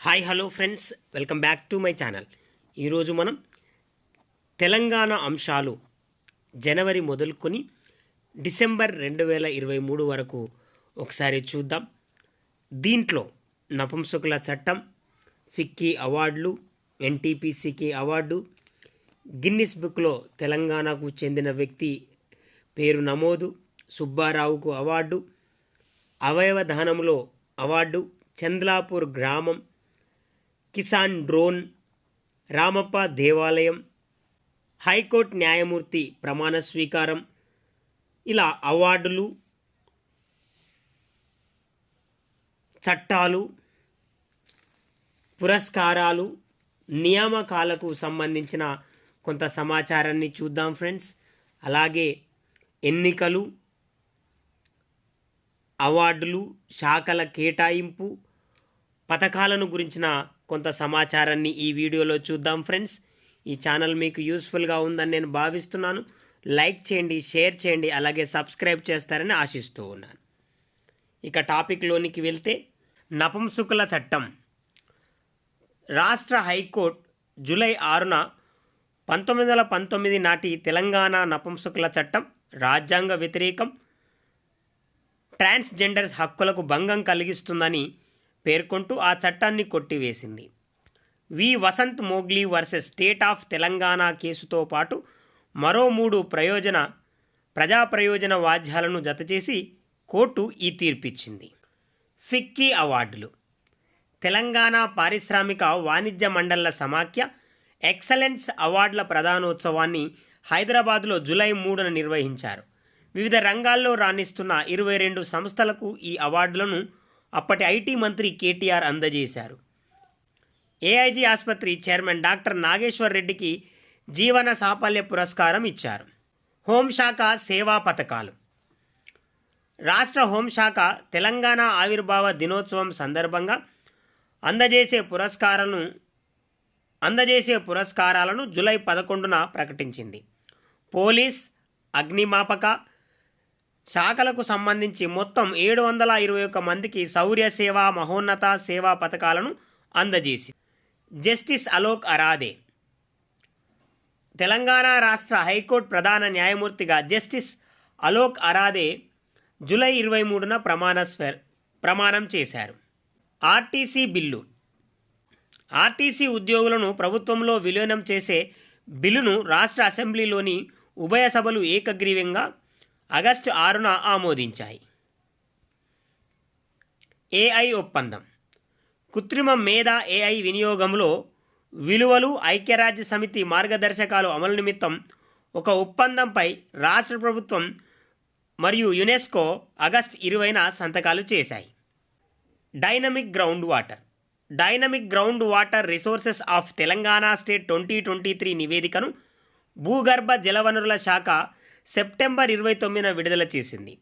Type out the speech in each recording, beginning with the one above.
Hi hello friends. Welcome back to my channel. ఈరోజు మనం తెలంగాణ అంశాలు జనవరి మొదలుకొని డిసెంబర్ రెండు వేల ఇరవై మూడు వరకు ఒకసారి చూద్దాం. దీంట్లో నపుంసకుల చట్టం ఫిక్కీ అవార్డులు ఎన్టీపీసీకి అవార్డు గిన్నిస్ బుక్లో తెలంగాణకు చెందిన వ్యక్తి పేరు నమోదు సుబ్బారావుకు అవార్డు అవయవ దానంలో అవార్డు చంద్లాపూర్ గ్రామం కిసాన్ డ్రోన్ రామప్ప దేవాలయం హైకోర్టు న్యాయమూర్తి ప్రమాణ స్వీకారం ఇలా అవార్డులు చట్టాలు పురస్కారాలు నియామకాలకు సంబంధించిన కొంత సమాచారాన్ని చూద్దాం ఫ్రెండ్స్. అలాగే ఎన్నికలు అవార్డులు శాఖల కేటాయింపు పథకాలను గురించిన కొంత సమాచారాన్ని ఈ వీడియోలో చూద్దాం ఫ్రెండ్స్. ఈ ఛానల్ మీకు యూస్ఫుల్గా ఉందని నేను భావిస్తున్నాను. లైక్ చేయండి షేర్ చేయండి అలాగే సబ్స్క్రైబ్ చేస్తారని ఆశిస్తూ ఉన్నాను. ఇక టాపిక్లోనికి వెళ్తే నపంసుకుల చట్టం. రాష్ట్ర హైకోర్టు జూలై ఆరున పంతొమ్మిది వందల పంతొమ్మిది నాటి తెలంగాణ నపంసుకుల చట్టం రాజ్యాంగ వ్యతిరేకం ట్రాన్స్జెండర్స్ హక్కులకు భంగం కలిగిస్తుందని పేర్కొంటూ ఆ చట్టాన్ని కొట్టివేసింది. V. Vasanth Mogli versus state of Telangana కేసుతో పాటు మరో మూడు ప్రయోజన ప్రజా ప్రయోజన వాద్యాలను జతచేసి కోర్టు ఈ తీర్పిచ్చింది. ఫిక్కీ అవార్డులు. తెలంగాణ పారిశ్రామిక వాణిజ్య మండళ్ళ సమాఖ్య ఎక్సలెన్స్ అవార్డుల ప్రధానోత్సవాన్ని హైదరాబాద్లో జూలై మూడున నిర్వహించారు. వివిధ రంగాల్లో రాణిస్తున్న ఇరవై రెండు సంస్థలకు ఈ అవార్డులను అప్పటి ఐటీ మంత్రి కేటీఆర్ అందజేశారు. ఏఐజీ ఆసుపత్రి చైర్మన్ డాక్టర్ నాగేశ్వర్ రెడ్డికి జీవన సాఫల్య పురస్కారం ఇచ్చారు. హోంశాఖ సేవా పథకాలు. రాష్ట్ర హోంశాఖ తెలంగాణ ఆవిర్భావ దినోత్సవం సందర్భంగా అందజేసే పురస్కారాలను అందజేసే పురస్కారాలను జూలై పదకొండున ప్రకటించింది. పోలీస్ అగ్నిమాపక శాఖలకు సంబంధించి మొత్తం ఏడు వందల ఇరవై ఒక్క మందికి శౌర్య సేవ మహోన్నత సేవా పథకాలను అందజేసి జస్టిస్ అలోక్ అరాదే. తెలంగాణ రాష్ట్ర హైకోర్టు ప్రధాన న్యాయమూర్తిగా జస్టిస్ అలోక్ అరాదే జూలై ఇరవై మూడున ప్రమాణ స్వ- ప్రమాణం చేశారు. RTC bill. ఆర్టీసీ ఉద్యోగులను ప్రభుత్వంలో విలీనం చేసే బిల్లును రాష్ట్ర అసెంబ్లీలోని ఉభయ సభలు ఏకగ్రీవంగా ఆగస్టు ఆరున ఆమోదించాయి. ఏఐ ఒప్పందం. కృత్రిమ మేధ ఏఐ వినియోగంలో విలువలు ఐక్యరాజ్య సమితి మార్గదర్శకాలు అమలు నిమిత్తం ఒక ఒప్పందంపై రాష్ట్ర ప్రభుత్వం మరియు యునెస్కో ఆగస్టు ఇరవైన సంతకాలు చేశాయి. Dynamic ground water dynamic ground water resources of Telangana state twenty twenty three నివేదికను భూగర్భ జలవనరుల శాఖ సెప్టెంబర్ ఇరవై తొమ్మిదిన విడుదల చేసింది.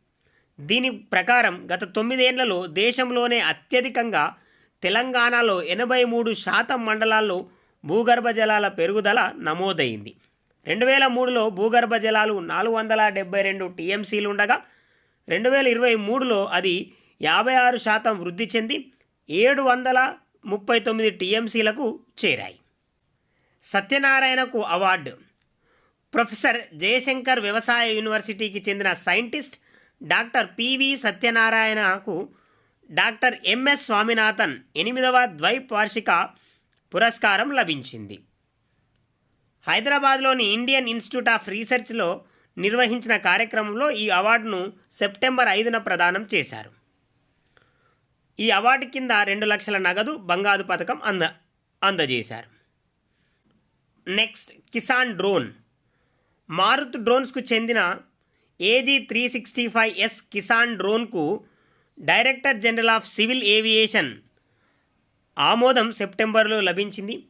దీని ప్రకారం గత తొమ్మిదేళ్ళలో దేశంలోనే అత్యధికంగా తెలంగాణలో ఎనభై మూడు శాతం మండలాల్లో భూగర్భ జలాల పెరుగుదల నమోదైంది. రెండు వేల మూడులో భూగర్భ జలాలు నాలుగు వందల డెబ్బై రెండు టీఎంసీలు ఉండగా రెండు వేల ఇరవై మూడులో అది యాభై ఆరు శాతం వృద్ధి చెంది ఏడు వందల ముప్పై తొమ్మిది టీఎంసీలకు చేరాయి. సత్యనారాయణకు అవార్డు ప్రొఫెసర్ జయశంకర్ వ్యవసాయ యూనివర్సిటీకి చెందిన సైంటిస్ట్ డాక్టర్ పివి సత్యనారాయణకు డాక్టర్ ఎంఎస్ స్వామినాథన్ ఎనిమిదవ ద్వైపార్షిక పురస్కారం లభించింది. హైదరాబాద్లోని ఇండియన్ ఇన్స్టిట్యూట్ ఆఫ్ రీసెర్చ్లో నిర్వహించిన కార్యక్రమంలో ఈ అవార్డును సెప్టెంబర్ ఐదున ప్రదానం చేశారు. ఈ అవార్డు కింద రెండు లక్షల నగదు బంగారు పథకం అంద అందజేశారు. నెక్స్ట్ కిసాన్ డ్రోన్ మారుత్ డ్రోన్స్కు చెందిన AG three sixty five S Kisan డ్రోన్కు director general of civil aviation ఆమోదం సెప్టెంబర్లో లభించింది.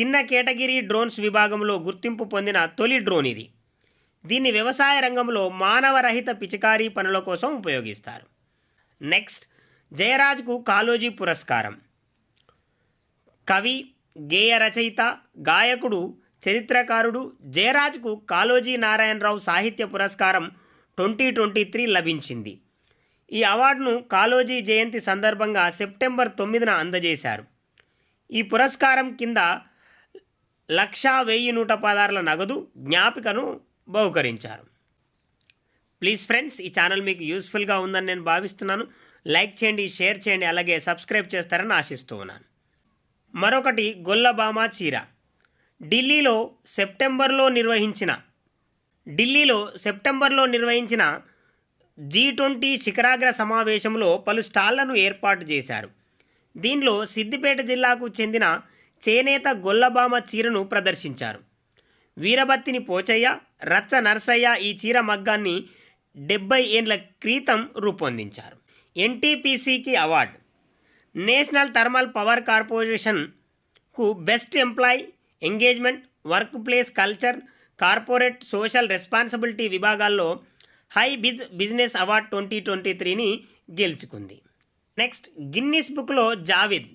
చిన్న కేటగిరీ డ్రోన్స్ విభాగంలో గుర్తింపు పొందిన తొలి డ్రోన్ ఇది. దీన్ని వ్యవసాయ రంగంలో మానవరహిత పిచికారీ పనుల కోసం ఉపయోగిస్తారు. నెక్స్ట్ జయరాజ్కు కాలోజీ పురస్కారం. కవి గేయ రచయిత గాయకుడు చరిత్రకారుడు జయరాజ్కు కాలోజీ నారాయణరావు సాహిత్య పురస్కారం ట్వంటీ ట్వంటీ త్రీ లభించింది. ఈ అవార్డును కాలోజీ జయంతి సందర్భంగా సెప్టెంబర్ తొమ్మిదిన అందజేశారు. ఈ పురస్కారం కింద లక్షా వెయ్యి నూట పదార్ల నగదు జ్ఞాపికను బహుకరించారు. ప్లీజ్ ఫ్రెండ్స్ ఈ ఛానల్ మీకు యూస్ఫుల్గా ఉందని నేను భావిస్తున్నాను. లైక్ చేయండి షేర్ చేయండి అలాగే సబ్స్క్రైబ్ చేస్తారని ఆశిస్తూ ఉన్నాను. మరొకటి గొల్లబామా చీర. ఢిల్లీలో సెప్టెంబర్లో నిర్వహించిన ఢిల్లీలో సెప్టెంబర్లో నిర్వహించిన జీ ట్వంటీ శిఖరాగ్ర సమావేశంలో పలు స్టాళ్ళను ఏర్పాటు చేశారు. దీనిలో సిద్దిపేట జిల్లాకు చెందిన చేనేత గొల్లబామ చీరను ప్రదర్శించారు. వీరబత్తిని పోచయ్య రచ్చ నరసయ్య ఈ చీర మగ్గాన్ని డెబ్బై ఏండ్ల క్రితం రూపొందించారు. ఎన్టీపీసీకి award. National thermal power కార్పొరేషన్కు best employee engagement work place culture corporate social responsibility విభాగాల్లో high biz business award twenty twenty త్రీని గెలుచుకుంది. నెక్స్ట్ గిన్నిస్ బుక్లో జావిద్.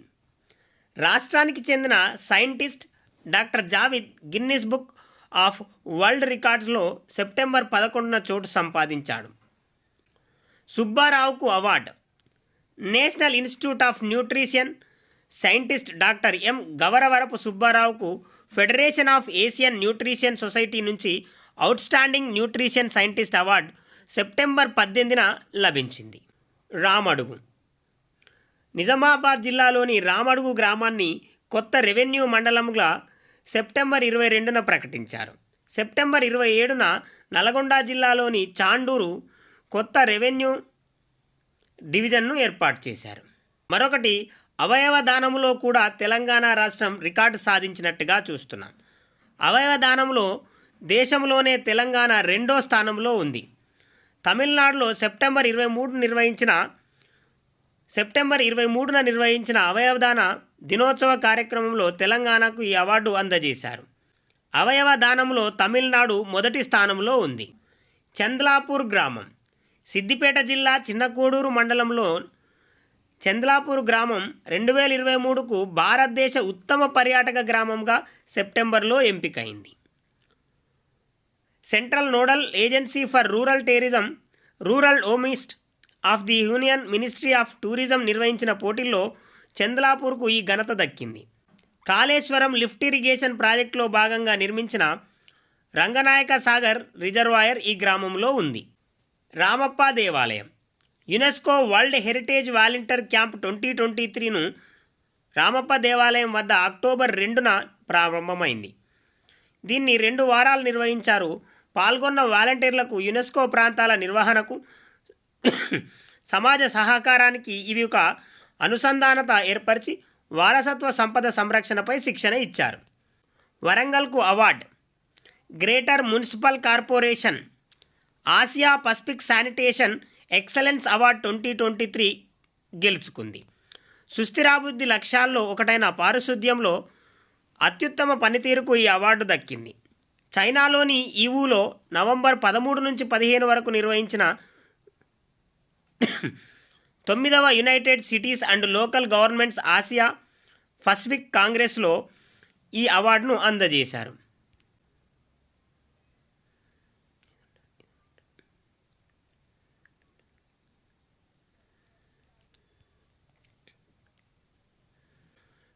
రాష్ట్రానికి చెందిన scientist doctor Javid Guinness book of world రికార్డ్స్లో September పదకొండున చోటు సంపాదించాడు. సుబ్బారావుకు award. National institute of nutrition scientist doctor M Gavaravarapu సుబ్బారావుకు federation of Asian nutrition society నుంచి outstanding nutrition scientist award September పద్దెనిమిదిన లభించింది. రామడుగు. నిజామాబాద్ జిల్లాలోని రామడుగు గ్రామాన్ని కొత్త రెవెన్యూ మండలంగా సెప్టెంబర్ ఇరవై రెండున ప్రకటించారు. సెప్టెంబర్ ఇరవై ఏడున నల్గొండ జిల్లాలోని చాండూరు కొత్త రెవెన్యూ డివిజన్ను ఏర్పాటు చేశారు. మరొకటి అవయవ దానములో కూడా తెలంగాణ రాష్ట్రం రికార్డు సాధించినట్టుగా చూస్తున్నాం. అవయవ దానంలో దేశంలోనే తెలంగాణ రెండో స్థానంలో ఉంది. తమిళనాడులో సెప్టెంబర్ ఇరవై మూడు నిర్వహించిన సెప్టెంబర్ ఇరవై మూడున నిర్వహించిన అవయవదాన దినోత్సవ కార్యక్రమంలో తెలంగాణకు ఈ అవార్డు అందజేశారు. అవయవ దానంలో తమిళనాడు మొదటి స్థానంలో ఉంది. చంద్లాపూర్ గ్రామం సిద్దిపేట జిల్లా చిన్నకోడూరు మండలంలో చంద్లాపూర్ గ్రామం రెండు వేల ఇరవై మూడుకు భారతదేశ ఉత్తమ పర్యాటక గ్రామంగా సెప్టెంబర్లో ఎంపికైంది. Central nodal agency for rural tourism rural ఓమిస్ట్ of the union ministry of tourism నిర్వహించిన పోటీల్లో చంద్లాపూర్కు ఈ ఘనత దక్కింది. కాళేశ్వరం లిఫ్ట్ ఇరిగేషన్ ప్రాజెక్టులో భాగంగా నిర్మించిన రంగనాయక సాగర్ రిజర్వాయర్ ఈ గ్రామంలో ఉంది. రామప్ప దేవాలయం. UNESCO world heritage volunteer camp twenty twenty త్రీను Ramappa దేవాలయం వద్ద అక్టోబర్ రెండున ప్రారంభమైంది. దీన్ని రెండు వారాలు నిర్వహించారు. పాల్గొన్న వాలంటీర్లకు యునెస్కో ప్రాంతాల నిర్వహణకు సమాజ సహకారానికి ఇవి ఒక అనుసంధానత ఏర్పరిచి వారసత్వ సంపద సంరక్షణపై శిక్షణ ఇచ్చారు. వరంగల్కు award greater municipal corporation Asia Pacific sanitation excellence award twenty twenty three గెలుచుకుంది. సుస్థిరాభివృద్ధి లక్ష్యాల్లో ఒకటైన పారిశుద్ధ్యంలో అత్యుత్తమ పనితీరుకు ఈ అవార్డు దక్కింది. చైనాలోని ఈవూలో నవంబర్ పదమూడు నుంచి పదిహేను వరకు నిర్వహించిన తొమ్మిదవ united cities and local governments Asia Pacific కాంగ్రెస్లో ఈ అవార్డును అందజేశారు.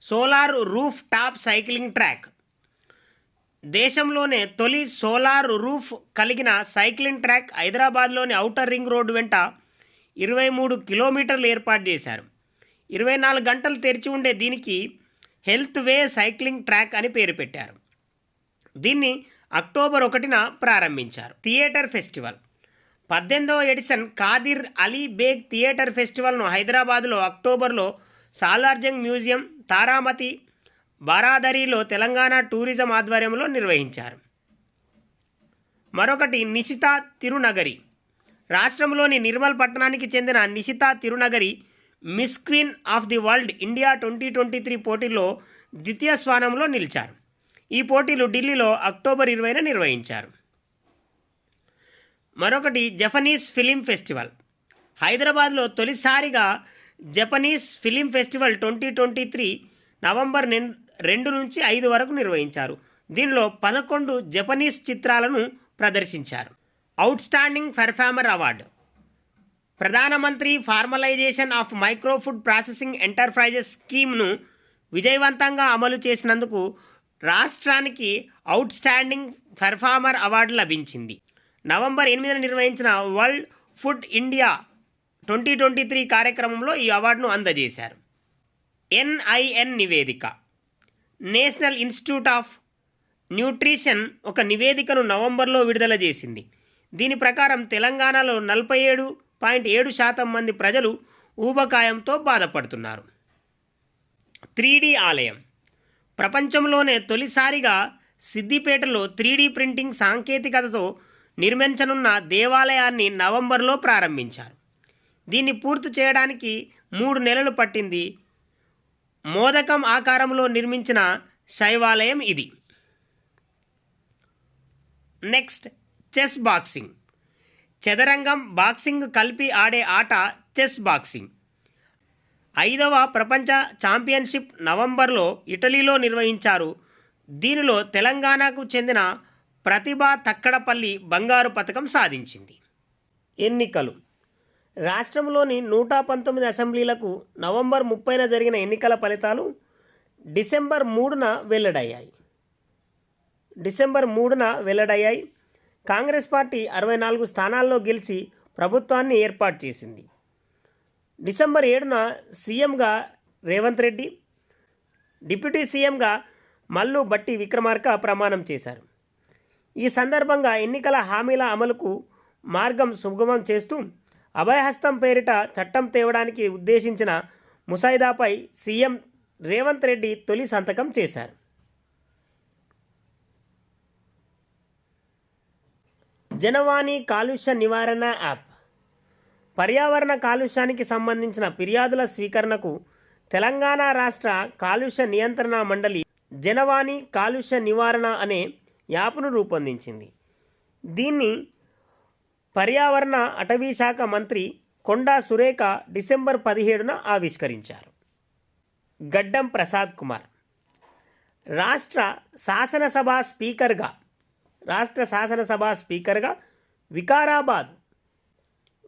Solar roof top cycling track. దేశంలోనే తొలి సోలార్ రూఫ్ కలిగిన సైక్లింగ్ ట్రాక్ హైదరాబాద్లోని ఔటర్ రింగ్ రోడ్డు వెంట ఇరవై మూడు కిలోమీటర్లు ఏర్పాటు చేశారు. ఇరవై నాలుగు గంటలు తెరిచి ఉండే దీనికి హెల్త్ వే సైక్లింగ్ ట్రాక్ అని పేరు పెట్టారు. దీన్ని అక్టోబర్ ఒకటిన ప్రారంభించారు. Theatre festival. పద్దెనిమిదవ ఎడిషన్ కాదిర్ అలీ బేగ్ థియేటర్ ఫెస్టివల్ను హైదరాబాద్లో అక్టోబర్లో సాలార్జంగ్ మ్యూజియం తారామతి బారాదరిలో తెలంగాణ టూరిజం ఆధ్వర్యంలో నిర్వహించారు. మరొకటి నిశితా తిరునగరి. రాష్ట్రంలోని నిర్మల్ పట్టణానికి చెందిన Nishita Tirunagari miss queen of the world India twenty twenty three పోటీలో ద్వితీయ స్థానంలో నిలిచారు. ఈ పోటీలు ఢిల్లీలో అక్టోబర్ ఇరవైన నిర్వహించారు. మరొకటి జపనీస్ ఫిలిం ఫెస్టివల్. హైదరాబాద్లో తొలిసారిగా Japanese film festival twenty twenty three November రెండు నుంచి ఐదు వరకు నిర్వహించారు. దీనిలో పదకొండు జపనీస్ చిత్రాలను ప్రదర్శించారు. Outstanding performer award. ప్రధానమంత్రి formalisation of micro food processing enterprises స్కీమ్ను విజయవంతంగా అమలు చేసినందుకు రాష్ట్రానికి అవుట్ స్టాండింగ్ పెర్ఫార్మర్ అవార్డు లభించింది. నవంబర్ ఎనిమిదిన నిర్వహించిన world food India twenty twenty three కార్యక్రమంలో ఈ అవార్డును అందజేశారు. ఎన్ఐఎన్ నివేదిక. నేషనల్ ఇన్స్టిట్యూట్ ఆఫ్ న్యూట్రిషన్ ఒక నివేదికను నవంబర్లో విడుదల చేసింది. దీని ప్రకారం తెలంగాణలో నలభై ఏడు పాయింట్ ఏడు శాతం మంది ప్రజలు ఊబకాయంతో బాధపడుతున్నారు. త్రీడీ ఆలయం. ప్రపంచంలోనే తొలిసారిగా సిద్దిపేటలో త్రీడీ ప్రింటింగ్ సాంకేతికతతో నిర్మించనున్న దేవాలయాన్ని నవంబర్లో ప్రారంభించారు. దీన్ని పూర్తి చేయడానికి మూడు నెలలు పట్టింది. మోదకం ఆకారంలో నిర్మించిన శైవాలయం ఇది. Next chess boxing. చదరంగం బాక్సింగ్ కలిపి ఆడే ఆట చెస్ బాక్సింగ్. ఐదవ ప్రపంచ ఛాంపియన్షిప్ నవంబర్లో ఇటలీలో నిర్వహించారు. దీనిలో తెలంగాణకు చెందిన ప్రతిభ తక్కడపల్లి బంగారు పథకం సాధించింది. ఎన్నికలు. రాష్ట్రంలోని నూట పంతొమ్మిది అసెంబ్లీలకు నవంబర్ ముప్పైన జరిగిన ఎన్నికల ఫలితాలు డిసెంబర్ మూడున వెల్లడయ్యాయి. డిసెంబర్ మూడున వెల్లడయ్యాయి. కాంగ్రెస్ పార్టీ అరవై నాలుగు స్థానాల్లో గెలిచి ప్రభుత్వాన్ని ఏర్పాటు చేసింది. డిసెంబర్ ఏడున సీఎంగా రేవంత్ రెడ్డి డిప్యూటీ సీఎంగా మల్లు బట్టి విక్రమార్క ప్రమాణం చేశారు. ఈ సందర్భంగా ఎన్నికల హామీల అమలుకు మార్గం సుగమం చేస్తూ అభయహస్తం పేరిట చట్టం తేవడానికి ఉద్దేశించిన ముసాయిదాపై సీఎం రేవంత్ రెడ్డి తొలి సంతకం చేశారు. జనవాణి కాలుష్య నివారణ యాప్. పర్యావరణ కాలుష్యానికి సంబంధించిన ఫిర్యాదుల స్వీకరణకు తెలంగాణ రాష్ట్ర కాలుష్య నియంత్రణ మండలి జనవాణి కాలుష్య నివారణ అనే యాప్ను రూపొందించింది. దీన్ని పర్యావరణ అటవీ శాఖ మంత్రి కొండా సురేఖ డిసెంబర్ పదిహేడున ఆవిష్కరించారు. గడ్డం ప్రసాద్ కుమార్. రాష్ట్ర శాసనసభ స్పీకర్గా రాష్ట్ర శాసనసభ స్పీకర్గా వికారాబాద్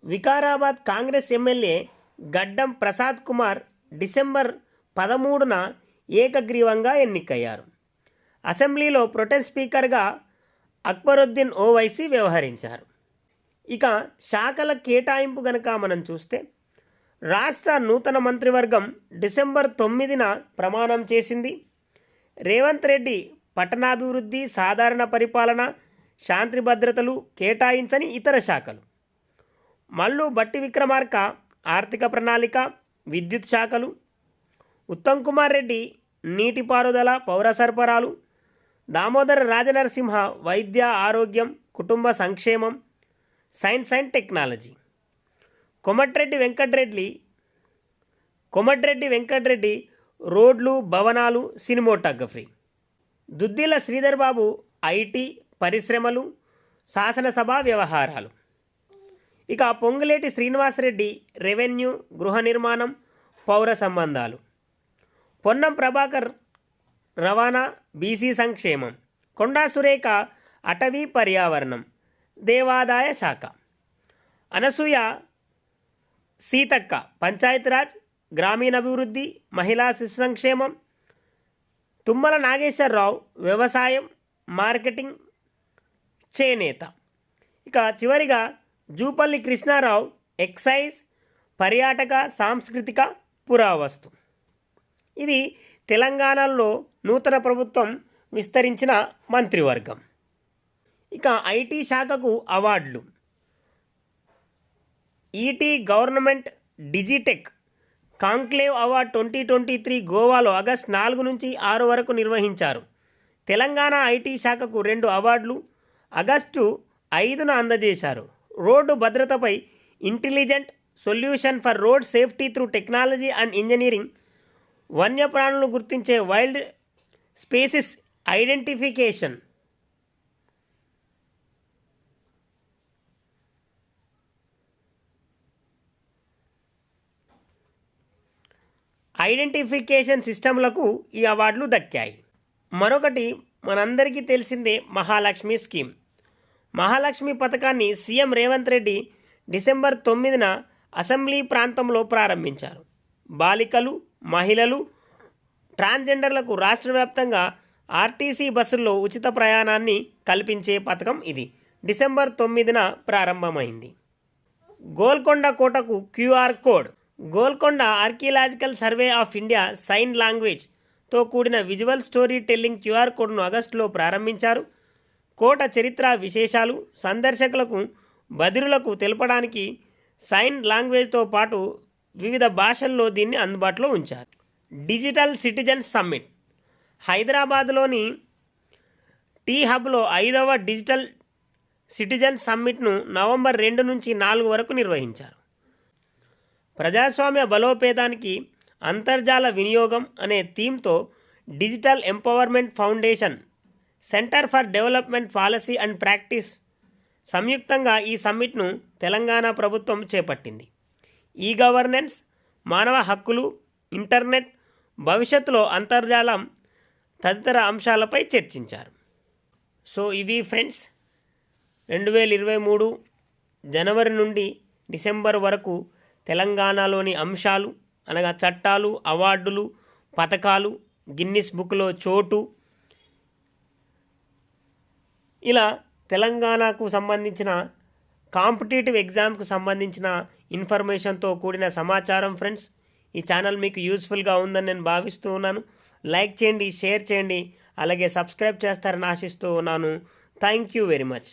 వికారాబాద్ కాంగ్రెస్ ఎమ్మెల్యే గడ్డం ప్రసాద్ కుమార్ డిసెంబర్ పదమూడున ఏకగ్రీవంగా ఎన్నికయ్యారు. అసెంబ్లీలో ప్రొటెన్ స్పీకర్గా అక్బరుద్దీన్ ఓవైసీ వ్యవహరించారు. ఇక శాఖల కేటాయింపు గనక మనం చూస్తే రాష్ట్ర నూతన మంత్రివర్గం డిసెంబర్ తొమ్మిదిన ప్రమాణం చేసింది. రేవంత్ రెడ్డి పట్టణాభివృద్ధి సాధారణ పరిపాలన శాంతి భద్రతలు కేటాయించని ఇతర శాఖలు. మల్లు బట్టి విక్రమార్క ఆర్థిక ప్రణాళిక విద్యుత్ శాఖలు ఉత్తమ్ కుమార్ రెడ్డి నీటిపారుదల పౌర సరఫరాలు దామోదర రాజనరసింహ వైద్య ఆరోగ్యం కుటుంబ సంక్షేమం science and technology. Komatireddy Venkatreddy Komatireddy Venkatreddy రోడ్లు భవనాలు సినిమోటోగ్రఫీ. దుద్దిల శ్రీధర్ బాబు ఐటీ పరిశ్రమలు శాసనసభ వ్యవహారాలు. ఇక పొంగులేటి శ్రీనివాసరెడ్డి రెవెన్యూ గృహ నిర్మాణం పౌర సంబంధాలు. పొన్నం ప్రభాకర్ రవాణా బీసీ సంక్షేమం. కొండా సురేఖ అటవీ పర్యావరణం. దేవాదాయ శాఖ. అనసూయ సీతక్క పంచాయతీరాజ్ గ్రామీణాభివృద్ధి మహిళా శిశు సంక్షేమం తుమ్మల నాగేశ్వరరావు వ్యవసాయం మార్కెటింగ్ చేనేత. ఇక చివరిగా జూపల్లి కృష్ణారావు ఎక్సైజ్ పర్యాటక సాంస్కృతిక పురావస్తు. ఇది తెలంగాణలో నూతన ప్రభుత్వం విస్తరించిన మంత్రివర్గం. ఇక ఐటీ శాఖకు అవార్డులు. ET government Digitech conclave award twenty twenty three గోవాలో ఆగస్ట్ నాలుగు నుంచి ఆరు వరకు నిర్వహించారు. తెలంగాణ ఐటీ శాఖకు రెండు అవార్డులు ఆగస్టు ఐదున అందజేశారు. రోడ్డు భద్రతపై intelligent solution for road safety through technology and engineering వన్యప్రాణులు గుర్తించే వైల్డ్ స్పేసిస్ ఐడెంటిఫికేషన్ ఐడెంటిఫికేషన్ సిస్టంలకు ఈ అవార్డులు దక్కాయి. మరొకటి మనందరికీ తెలిసిందే మహాలక్ష్మి స్కీమ్. మహాలక్ష్మి పథకాన్ని సీఎం రేవంత్ రెడ్డి డిసెంబర్ తొమ్మిదిన అసెంబ్లీ ప్రాంతంలో ప్రారంభించారు. బాలికలు మహిళలు ట్రాన్స్జెండర్లకు రాష్ట్ర వ్యాప్తంగా ఆర్టీసీ బస్సుల్లో ఉచిత ప్రయాణాన్ని కల్పించే పథకం ఇది. డిసెంబర్ తొమ్మిదిన ప్రారంభమైంది. గోల్కొండ కోటకు QR code Golconda archaeological survey of India sign లాంగ్వేజ్తో కూడిన విజువల్ స్టోరీ టెల్లింగ్ క్యూఆర్ కోడ్ను ఆగస్టులో ప్రారంభించారు. కోట చరిత్ర విశేషాలు సందర్శకులకు బదిరులకు తెలపడానికి సైన్ లాంగ్వేజ్తో పాటు వివిధ భాషల్లో దీన్ని అందుబాటులో ఉంచారు. డిజిటల్ సిటిజన్ సమ్మిట్ హైదరాబాద్లోని టీ హబ్లో ఐదవ డిజిటల్ సిటిజన్ సమ్మిట్ను నవంబర్ రెండు నుంచి నాలుగు వరకు నిర్వహించారు. ప్రజాస్వామ్య బలోపేతానికి అంతర్జాల వినియోగం అనే థీమ్తో digital empowerment foundation centre for development policy and practice సంయుక్తంగా ఈ సమ్మిట్ను తెలంగాణ ప్రభుత్వం చేపట్టింది. ఈ గవర్నెన్స్ మానవ హక్కులు ఇంటర్నెట్ భవిష్యత్తులో అంతర్జాలం తదితర అంశాలపై చర్చించారు. సో ఇవి ఫ్రెండ్స్ రెండు వేల ఇరవై మూడు జనవరి నుండి డిసెంబర్ వరకు తెలంగాణలోని అంశాలు అనగా చట్టాలు అవార్డులు పథకాలు గిన్నిస్ బుక్లో చోటు. ఇలా తెలంగాణకు సంబంధించిన కాంపిటేటివ్ ఎగ్జామ్కు సంబంధించిన ఇన్ఫర్మేషన్తో కూడిన సమాచారం ఫ్రెండ్స్ ఈ ఛానల్ మీకు యూస్ఫుల్గా ఉందని నేను భావిస్తూ ఉన్నాను. లైక్ చేయండి షేర్ చేయండి అలాగే సబ్స్క్రైబ్ చేస్తారని ఆశిస్తూ ఉన్నాను. Thank you very much.